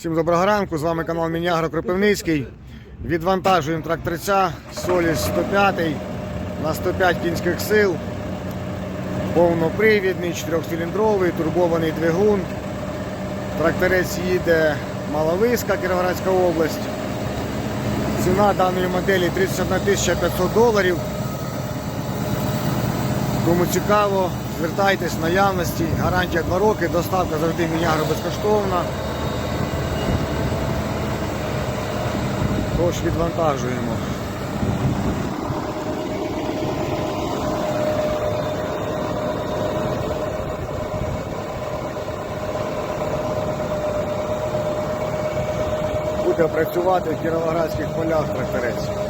Всім доброго ранку, з вами канал Мінягро Кропивницький. Відвантажуємо тракторця Соліс 105 на 105 кінських сил. Повнопривідний, 4-циліндровий, турбований двигун. Тракторець їде Маловиска, Кіровоградська область. Ціна даної моделі 31 тисяча 500 доларів. Кому цікаво, звертайтесь наявності, гарантія 2 роки, доставка завжди Мінягро безкоштовна. Тож відвантажуємо. Буде працювати в кіровоградських полях тракторець.